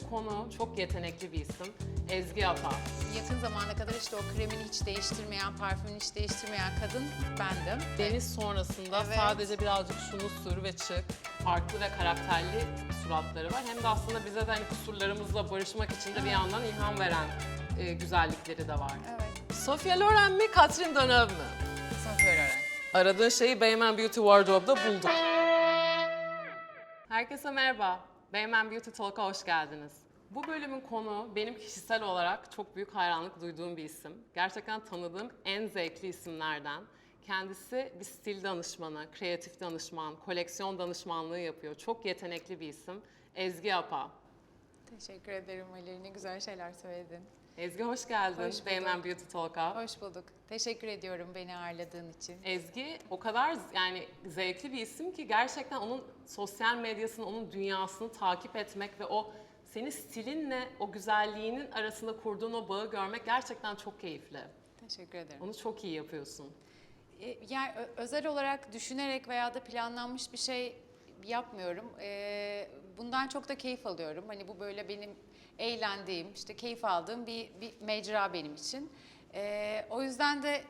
bölümün konuğu çok yetenekli bir isim. Ezgi Apa. Yakın zamana kadar işte o kremini hiç değiştirmeyen, parfümünü hiç değiştirmeyen kadın bendim. Deniz sonrasında Evet. sadece birazcık şunu sür ve çık. Farklı ve karakterli suratları var. Hem de aslında bize de hani kusurlarımızla barışmak için de bir yandan ilham veren e, güzellikleri de var. Evet. Sofia Loren mi, Catherine Deneuve mü? Sophie Loren. Aradığın şeyi Beymen Beauty Wardrobe'da bulduk. Herkese merhaba. Beymen Beauty Talk'a hoş geldiniz. Bu bölümün konuğu benim kişisel olarak çok büyük hayranlık duyduğum bir isim. Gerçekten tanıdığım en zevkli isimlerden. Kendisi bir stil danışmanı, kreatif danışman, koleksiyon danışmanlığı yapıyor. Çok yetenekli bir isim. Ezgi Apa. Teşekkür ederim Ali. Ne güzel şeyler söyledin. Ezgi hoş geldin Hoş bulduk. Beymen Beauty Talk'a. Hoş bulduk. Teşekkür ediyorum beni ağırladığın için. Ezgi o kadar yani zevkli bir isim ki gerçekten onun sosyal medyasını, onun dünyasını takip etmek ve o senin stilinle o güzelliğinin arasında kurduğun o bağı görmek gerçekten çok keyifli. Teşekkür ederim. Onu çok iyi yapıyorsun. E, Yani özel olarak düşünerek veya da planlanmış bir şey yapmıyorum. E, Bundan çok da keyif alıyorum. Hani bu böyle benim eğlendiğim, işte keyif aldığım bir, bir mecra benim için. E, O yüzden de e,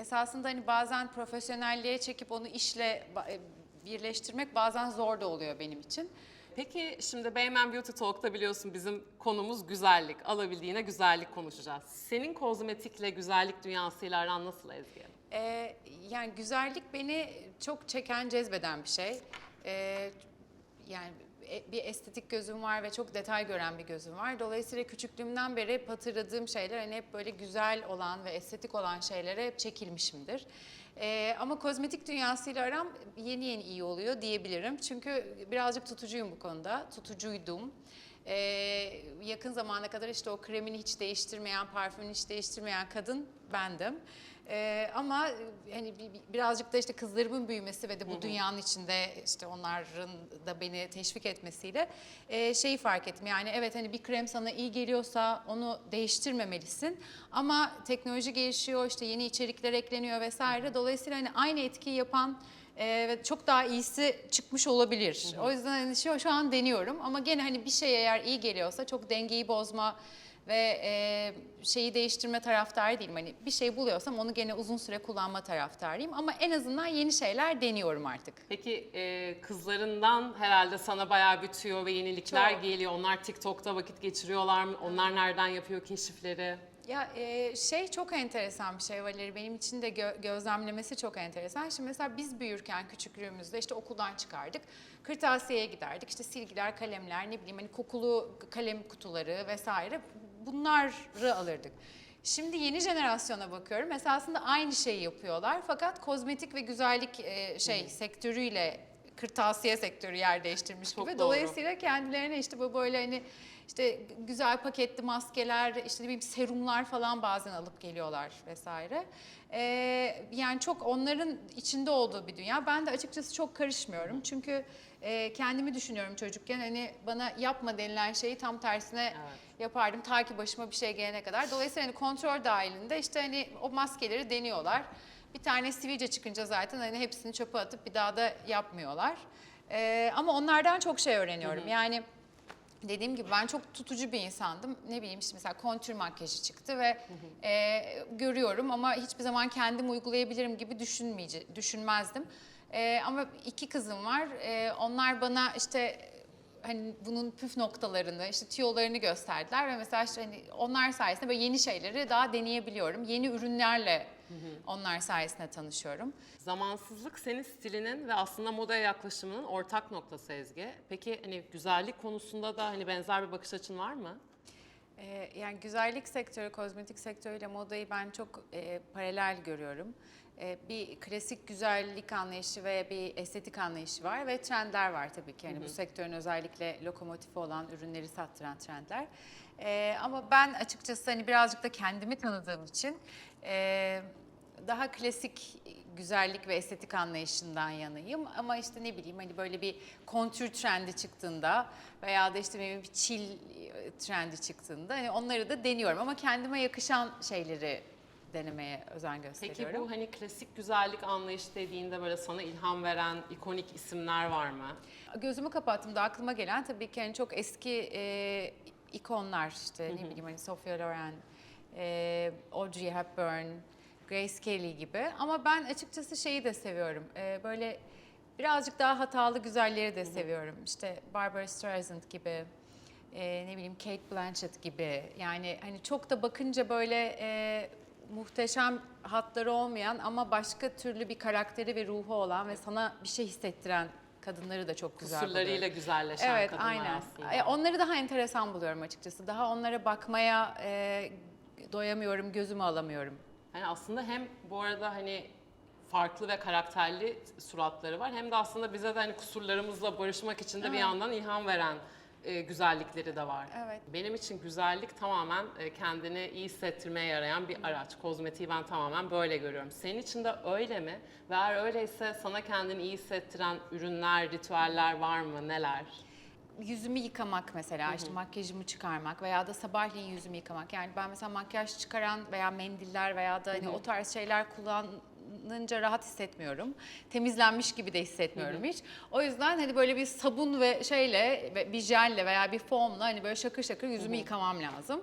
esasında hani bazen profesyonelliğe çekip onu işle e, birleştirmek bazen zor da oluyor benim için. Peki şimdi Beymen Beauty Talk'ta biliyorsun bizim konumuz güzellik. Alabildiğine güzellik konuşacağız. Senin kozmetikle, güzellik dünyasıyla aran nasıl Ezgi? Ee, yani güzellik beni çok çeken, cezbeden bir şey. Ee, yani bir estetik gözüm var ve çok detay gören bir gözüm var. Dolayısıyla küçüklüğümden beri hep hatırladığım şeyler hani hep böyle güzel olan ve estetik olan şeylere hep çekilmişimdir. Ee, ama kozmetik dünyasıyla aram yeni yeni iyi oluyor diyebilirim. Çünkü birazcık tutucuyum bu konuda, tutucuydum. Ee, yakın zamana kadar işte o kremini hiç değiştirmeyen, parfümünü hiç değiştirmeyen kadın bendim. Ee, ama e, hani bi- bi- birazcık da işte kızlarımın büyümesi ve de bu dünyanın içinde işte onların da beni teşvik etmesiyle e, şeyi fark ettim. Yani evet hani bir krem sana iyi geliyorsa onu değiştirmemelisin. Ama teknoloji gelişiyor, işte yeni içerikler ekleniyor vesaire. Dolayısıyla hani aynı etkiyi yapan e, ve çok daha iyisi çıkmış olabilir. O yüzden hani şu, şu an deniyorum ama gene hani bir şey eğer iyi geliyorsa çok dengeyi bozma ve e, şeyi değiştirme taraftarı değilim. Hani bir şey buluyorsam onu gene uzun süre kullanma taraftarıyım ama en azından yeni şeyler deniyorum artık. Peki e, kızlarından herhalde sana bayağı bir tüyo ve yenilikler Çok. geliyor. Onlar TikTok'ta vakit geçiriyorlar mı? Onlar nereden yapıyor keşifleri? Ya e, şey çok enteresan bir şey Valeri. Benim için de gö- gözlemlemesi çok enteresan. Şimdi mesela biz büyürken küçüklüğümüzde işte okuldan çıkardık. Kırtasiyeye giderdik. İşte silgiler, kalemler, ne bileyim hani kokulu kalem kutuları vesaire bunları alırdık. Şimdi yeni jenerasyona bakıyorum. Esasında aynı şeyi yapıyorlar. Fakat kozmetik ve güzellik e, şey sektörüyle kırtasiye sektörü yer değiştirmiş Çok gibi. doğru. Dolayısıyla kendilerine işte bu böyle hani işte güzel paketli maskeler, işte ne bileyim serumlar falan bazen alıp geliyorlar vesaire. Ee, yani çok onların içinde olduğu bir dünya. Ben de açıkçası çok karışmıyorum. Çünkü e, kendimi düşünüyorum çocukken hani bana yapma denilen şeyi tam tersine Evet. yapardım ta ki başıma bir şey gelene kadar. Dolayısıyla hani kontrol dahilinde işte hani o maskeleri deniyorlar. Bir tane sivilce çıkınca zaten hani hepsini çöpe atıp bir daha da yapmıyorlar. Ee, ama onlardan çok şey öğreniyorum. Yani dediğim gibi ben çok tutucu bir insandım. Ne bileyim işte mesela kontür makyajı çıktı ve e, görüyorum ama hiçbir zaman kendim uygulayabilirim gibi düşünmeyece düşünmezdim. E, ama iki kızım var. E, onlar bana işte hani bunun püf noktalarını, işte tüyolarını gösterdiler ve mesela işte hani onlar sayesinde böyle yeni şeyleri daha deneyebiliyorum. Yeni ürünlerle onlar sayesinde tanışıyorum. Zamansızlık senin stilinin ve aslında modaya yaklaşımının ortak noktası Ezgi. Peki hani güzellik konusunda da hani benzer bir bakış açın var mı? Ee, yani güzellik sektörü, kozmetik sektörüyle modayı ben çok e, paralel görüyorum. E, bir klasik güzellik anlayışı ve bir estetik anlayışı var ve trendler var tabii ki. Yani bu sektörün özellikle lokomotifi olan ürünleri sattıran trendler. E, ama ben açıkçası hani birazcık da kendimi tanıdığım için e, daha klasik güzellik ve estetik anlayışından yanayım. Ama işte ne bileyim hani böyle bir kontür trendi çıktığında veya da işte benim bir chill e, trendi çıktığında hani onları da deniyorum. Ama kendime yakışan şeyleri denemeye özen gösteriyorum. Peki bu hani klasik güzellik anlayışı dediğinde böyle sana ilham veren ikonik isimler var mı? Gözümü kapattığımda aklıma gelen tabii ki hani çok eski e, ikonlar işte ne bileyim hani Sophia Loren, e, Audrey Hepburn, Grace Kelly gibi. Ama ben açıkçası şeyi de seviyorum. E, böyle birazcık daha hatalı güzelleri de seviyorum. İşte Barbara Streisand gibi, e, ne bileyim Kate Blanchett gibi. Yani hani çok da bakınca böyle e, muhteşem hatları olmayan ama başka türlü bir karakteri ve ruhu olan ve sana bir şey hissettiren kadınları da çok güzel Kusurlarıyla buluyorum. güzelleşen Evet, kadınlar aynen. aslında. E, onları daha enteresan buluyorum açıkçası. Daha onlara bakmaya e, doyamıyorum, gözümü alamıyorum. Yani aslında hem bu arada hani farklı ve karakterli suratları var hem de aslında bize de hani kusurlarımızla barışmak için de bir yandan ilham veren e, güzellikleri de var. Evet. Benim için güzellik tamamen e, kendini iyi hissettirmeye yarayan bir araç. Kozmetiği ben tamamen böyle görüyorum. Senin için de öyle mi? Ve eğer öyleyse sana kendini iyi hissettiren ürünler, ritüeller var mı? Neler? yüzümü yıkamak mesela işte makyajımı çıkarmak veya da sabahleyin yüzümü yıkamak. Yani ben mesela makyaj çıkaran veya mendiller veya da hani o tarz şeyler kullanınca rahat hissetmiyorum. Temizlenmiş gibi de hissetmiyorum hiç. O yüzden hani böyle bir sabun ve şeyle bir jelle veya bir foamla hani böyle şakır şakır yüzümü yıkamam lazım.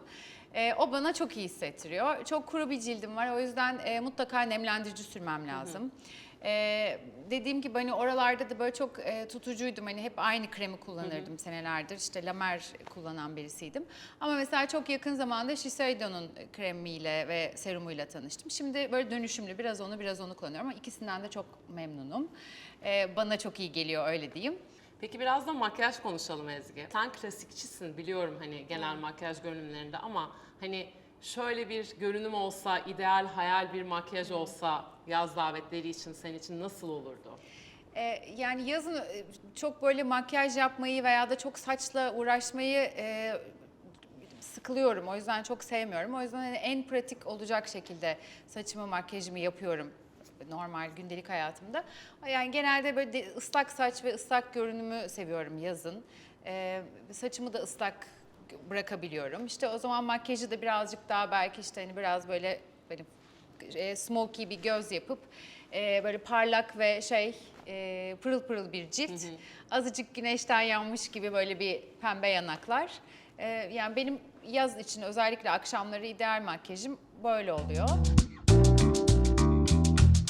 Ee, o bana çok iyi hissettiriyor. Çok kuru bir cildim var o yüzden e, mutlaka nemlendirici sürmem lazım. Ee, dediğim gibi hani oralarda da böyle çok e, tutucuydum. Hani hep aynı kremi kullanırdım senelerdir. İşte La Mer kullanan birisiydim. Ama mesela çok yakın zamanda Shiseido'nun kremiyle ve serumuyla tanıştım. Şimdi böyle dönüşümlü biraz onu biraz onu kullanıyorum ama ikisinden de çok memnunum. Ee, bana çok iyi geliyor öyle diyeyim. Peki biraz da makyaj konuşalım Ezgi. Sen klasikçisin biliyorum hani genel makyaj görünümlerinde ama hani şöyle bir görünüm olsa, ideal hayal bir makyaj olsa yaz davetleri için senin için nasıl olurdu? Ee, yani yazın e, çok böyle makyaj yapmayı veya da çok saçla uğraşmayı e, sıkılıyorum. O yüzden çok sevmiyorum. O yüzden hani en pratik olacak şekilde saçımı makyajımı yapıyorum normal gündelik hayatımda. Yani genelde böyle ıslak saç ve ıslak görünümü seviyorum yazın. Ee, saçımı da ıslak bırakabiliyorum. İşte o zaman makyajı da birazcık daha belki işte hani biraz böyle benim e, smoky bir göz yapıp e, böyle parlak ve şey e, pırıl pırıl bir cilt. Azıcık güneşten yanmış gibi böyle bir pembe yanaklar. E, yani benim yaz için özellikle akşamları ideal makyajım böyle oluyor.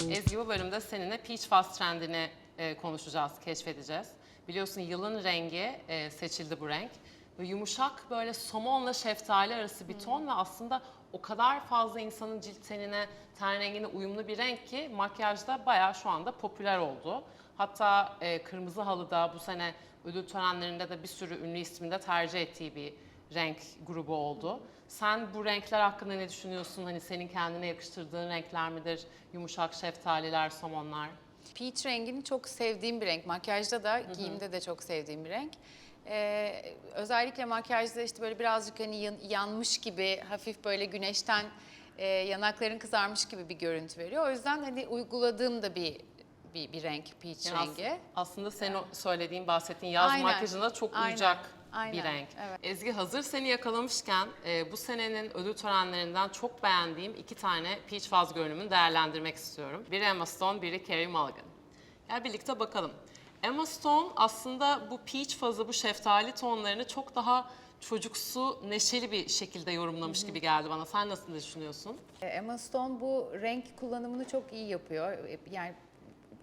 Ezgi bu bölümde seninle Peach Fuzz trendini e, konuşacağız, keşfedeceğiz. Biliyorsun yılın rengi e, seçildi bu renk. Ve yumuşak böyle somonla şeftali arası bir ton ve aslında o kadar fazla insanın cilt tenine, ten rengine uyumlu bir renk ki makyajda bayağı şu anda popüler oldu. Hatta e, Kırmızı Halı'da bu sene ödül törenlerinde de bir sürü ünlü ismin de tercih ettiği bir renk grubu oldu. Sen bu renkler hakkında ne düşünüyorsun? Hani senin kendine yakıştırdığın renkler midir? Yumuşak şeftaliler, somonlar. Peach rengini çok sevdiğim bir renk. Makyajda da, giyimde de çok sevdiğim bir renk. Ee, özellikle makyajda işte böyle birazcık hani yan- yanmış gibi, hafif böyle güneşten e, yanakların kızarmış gibi bir görüntü veriyor. O yüzden hani uyguladığım da bir bir, bir renk peach Yani as- rengi. aslında senin o söylediğin, bahsettiğin yaz Aynen. makyajına çok Aynen. uyacak bir Aynen. renk. Evet. Ezgi hazır seni yakalamışken e, bu senenin ödül törenlerinden çok beğendiğim iki tane Peach Fuzz görünümünü değerlendirmek istiyorum. Biri Emma Stone, biri Carey Mulligan. Gel birlikte bakalım. Emma Stone aslında bu peach fazı, bu şeftali tonlarını çok daha çocuksu, neşeli bir şekilde yorumlamış gibi geldi bana. Sen nasıl düşünüyorsun? E, Emma Stone bu renk kullanımını çok iyi yapıyor. E, Yani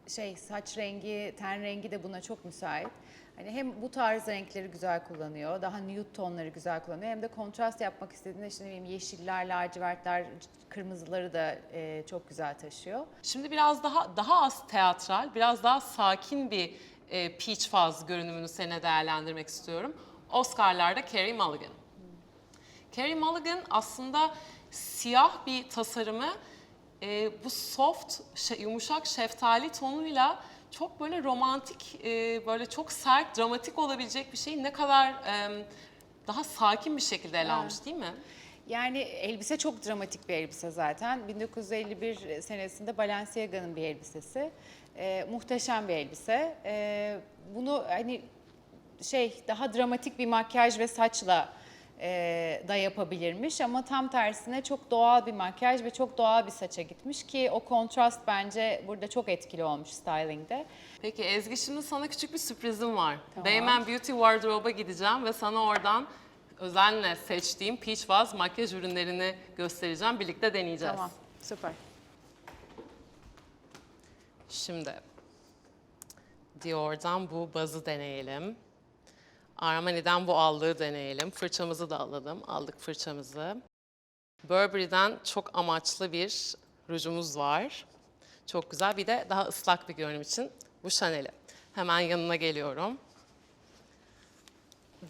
şey saç rengi, ten rengi de buna çok müsait. Hani hem bu tarz renkleri güzel kullanıyor, daha nude tonları güzel kullanıyor. Hem de kontrast yapmak istediğinde işte ne bileyim yeşiller, lacivertler, kırmızıları da e, çok güzel taşıyor. Şimdi biraz daha daha az teatral, biraz daha sakin bir e, Peach Fuzz görünümünü seninle değerlendirmek istiyorum. Oscar'larda Carey Mulligan. Carey Mulligan aslında siyah bir tasarımı e, bu soft, yumuşak şeftali tonuyla çok böyle romantik, e, böyle çok sert, dramatik olabilecek bir şeyi ne kadar e, daha sakin bir şekilde ele almış değil mi? Yani elbise çok dramatik bir elbise zaten. 1951 senesinde Balenciaga'nın bir elbisesi. Ee, muhteşem bir elbise. Ee, bunu hani şey daha dramatik bir makyaj ve saçla e, da yapabilirmiş ama tam tersine çok doğal bir makyaj ve çok doğal bir saça gitmiş ki o kontrast bence burada çok etkili olmuş stylingde. Peki Ezgi şimdi sana küçük bir sürprizim var. Tamam. Beymen Beauty Wardrobe'a gideceğim ve sana oradan özenle seçtiğim Peach Vaz makyaj ürünlerini göstereceğim. Birlikte deneyeceğiz. Tamam, süper. Şimdi Dior'dan bu bazı deneyelim. Armani'den bu allığı deneyelim. Fırçamızı da alalım. Aldık fırçamızı. Burberry'den çok amaçlı bir rujumuz var. Çok güzel. Bir de daha ıslak bir görünüm için bu Chanel'i. Hemen yanına geliyorum.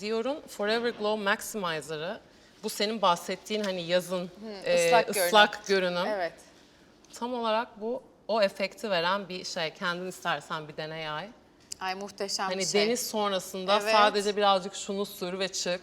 Dior'un Forever Glow Maximizer'ı. Bu senin bahsettiğin hani yazın e, ıslak görünüm. ıslak görünüm. Evet. Tam olarak bu o efekti veren bir şey. Kendin istersen bir dene yay. Ay muhteşem Hani bir şey. deniz sonrasında Evet. sadece birazcık şunu sür ve çık.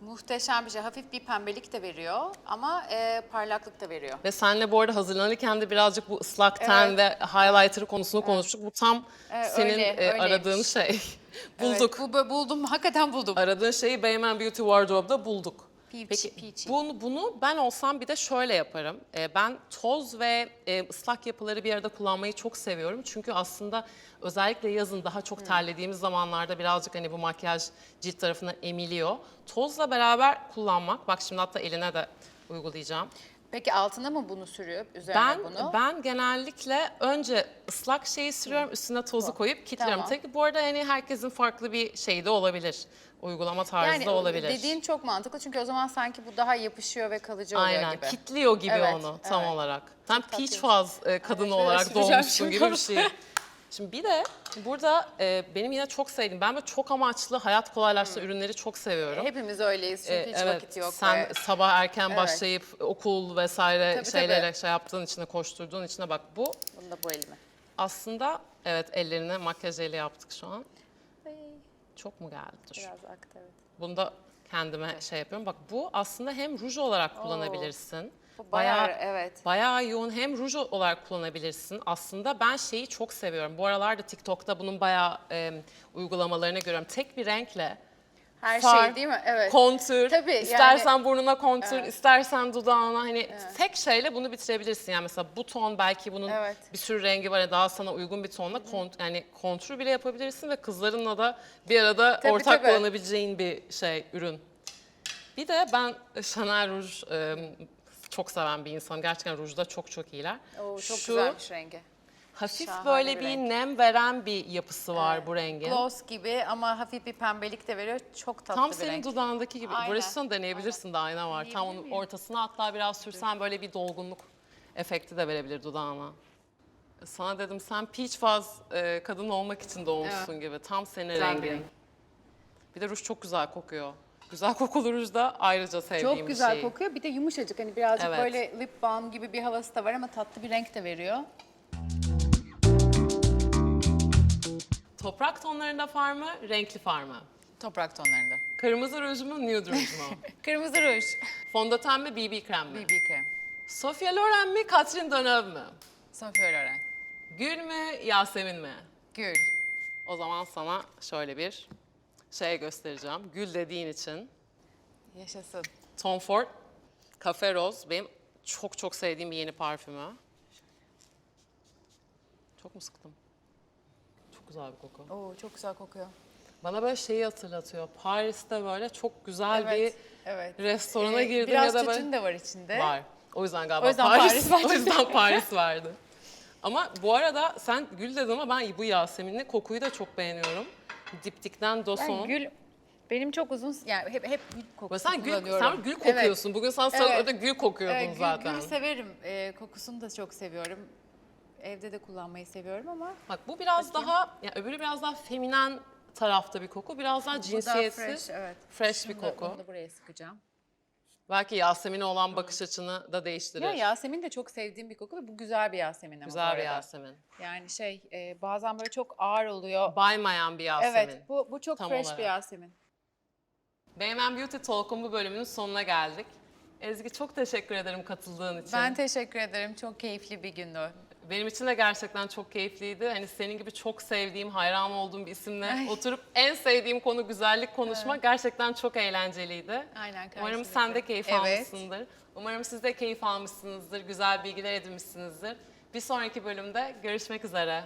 Muhteşem bir şey. Hafif bir pembelik de veriyor ama e, parlaklık da veriyor. Ve senle bu arada hazırlanırken de birazcık bu ıslak ten ve highlighter konusunu konuştuk. Bu tam Evet, senin öyle, e, öyleymiş. aradığın şey. bulduk. Evet, bu, bu- buldum, hakikaten buldum. Aradığın şeyi Bayman Beauty Wardrobe'da bulduk. Peki peachy. bunu, bunu ben olsam bir de şöyle yaparım. Ee, ben toz ve e, ıslak yapıları bir arada kullanmayı çok seviyorum. Çünkü aslında özellikle yazın daha çok terlediğimiz zamanlarda birazcık hani bu makyaj cilt tarafına emiliyor. Tozla beraber kullanmak, bak şimdi hatta eline de uygulayacağım. Peki altına mı bunu sürüyor, üzerine Ben bunu? ben genellikle önce ıslak şeyi sürüyorum, üstüne tozu koyup kilitliyorum. Tamam. Tek bu arada hani herkesin farklı bir şeyi de olabilir. Uygulama tarzı da olabilir. dediğin çok mantıklı çünkü o zaman sanki bu daha yapışıyor ve kalıcı oluyor Aynen, gibi. kitliyor gibi Evet, onu tam evet. olarak. Sen peach faz e, kadını Evet, olarak doğmuşsun gibi bir şey. Şimdi bir de burada e, benim yine çok sevdiğim, ben böyle çok amaçlı hayat kolaylaştıran ürünleri çok seviyorum. Hepimiz öyleyiz çünkü E, hiç vakit yok. sen ve- sabah erken Evet. başlayıp okul vesaire Tabii, şeylere tabii. şey yaptığın içine koşturduğun içine bak bu Bunu da bu elime. aslında evet ellerine makyaj eli yaptık şu an. Ay, Çok mu geldi? Dur. Biraz aktı evet. Bunu da kendime şey yapıyorum. Bak bu aslında hem ruj olarak kullanabilirsin. Bu bayağı, evet. Bayağı yoğun hem ruj olarak kullanabilirsin. Aslında ben şeyi çok seviyorum. Bu aralarda TikTok'ta bunun bayağı e, uygulamalarını görüyorum. Tek bir renkle Her far, şey değil mi? Evet. kontür, Tabii, yani- istersen burnuna kontür, Evet. istersen dudağına hani tek şeyle bunu bitirebilirsin. Yani mesela bu ton belki bunun Evet. bir sürü rengi var ya daha sana uygun bir tonla kont yani kontür bile yapabilirsin ve kızlarınla da bir arada Tabii, ortak tabii. kullanabileceğin bir şey ürün. Bir de ben Chanel ruj e, çok seven bir insanım. Gerçekten rujda çok çok iyiler. Oo, çok Şu güzelmiş rengi. hafif Şahane böyle bir bir, renk. nem veren bir yapısı var bu rengin. Gloss gibi ama hafif bir pembelik de veriyor. Çok tatlı Tam bir senin renk. dudağındaki gibi. Aynen. Burasını deneyebilirsin de ayna var. Tam onun miyim? ortasına hatta biraz sürsen böyle bir dolgunluk efekti de verebilir dudağına. Sana dedim sen peach faz e, kadın olmak için doğmuşsun gibi. Tam senin Güzel bir rengin. renk. Bir de ruj çok güzel kokuyor. Güzel kokulu ruj da ayrıca sevdiğim Çok bir güzel şey. kokuyor. Bir de yumuşacık hani birazcık Evet. böyle lip balm gibi bir havası da var ama tatlı bir renk de veriyor. Toprak tonlarında far mı, renkli far mı? Toprak tonlarında. Kırmızı ruj mu, nude ruj mu? Kırmızı ruj. Fondöten mi, BB krem mi? BB krem. Sofia Loren mi, Catherine Deneuve mi? Sofia Loren. Gül mü, Yasemin mi? Gül. O zaman sana şöyle bir şey göstereceğim. Gül dediğin için Yaşasın. Tom Ford Cafe Rose benim çok çok sevdiğim bir yeni parfümü. Çok mu sıktım? Çok güzel bir koku. Oo çok güzel kokuyor. Bana böyle şeyi hatırlatıyor. Paris'te böyle çok güzel Evet. Evet. bir restorana Ee, girdim biraz ya da böyle... tütün de var içinde. Var. O yüzden galiba O yüzden Paris, Paris o yüzden Paris vardı. Ama bu arada sen Gül dedin ama ben bu Yasemin'li kokuyu da çok beğeniyorum. Diptikten Doson. Yani gül benim çok uzun yani hep hep gül kokusu sen gül, kullanıyorum. sen gül Evet. kokuyorsun. Bugün sen Evet. evet. gül kokuyordun Evet, gül, zaten. gül severim. Ee, kokusunu da çok seviyorum. Evde de kullanmayı seviyorum ama Bak bu biraz daha, yani öbürü biraz daha feminen tarafta bir koku. Biraz daha bu da cinsiyetsiz, fresh, evet. fresh bir Bunu da- koku. Bunu da buraya sıkacağım. Belki Yasemin'e olan bakış açını da değiştirir. Ya Yasemin de çok sevdiğim bir koku ve bu güzel bir Yasemin ama bu Güzel bir arada. Yasemin. Yani şey e, bazen böyle çok ağır oluyor. Baymayan bir Yasemin. Evet bu, bu çok Tam fresh olarak. bir Yasemin. Beymen Beauty Talk'un bu bölümünün sonuna geldik. Ezgi çok teşekkür ederim katıldığın için. Ben teşekkür ederim. Çok keyifli bir gündü. Benim için de gerçekten çok keyifliydi. Hani senin gibi çok sevdiğim, hayran olduğum bir isimle Ay. oturup en sevdiğim konu güzellik konuşmak gerçekten çok eğlenceliydi. Aynen Umarım sen de keyif Evet. almışsındır. Umarım siz de keyif almışsınızdır, güzel bilgiler edinmişsinizdir. Bir sonraki bölümde görüşmek üzere.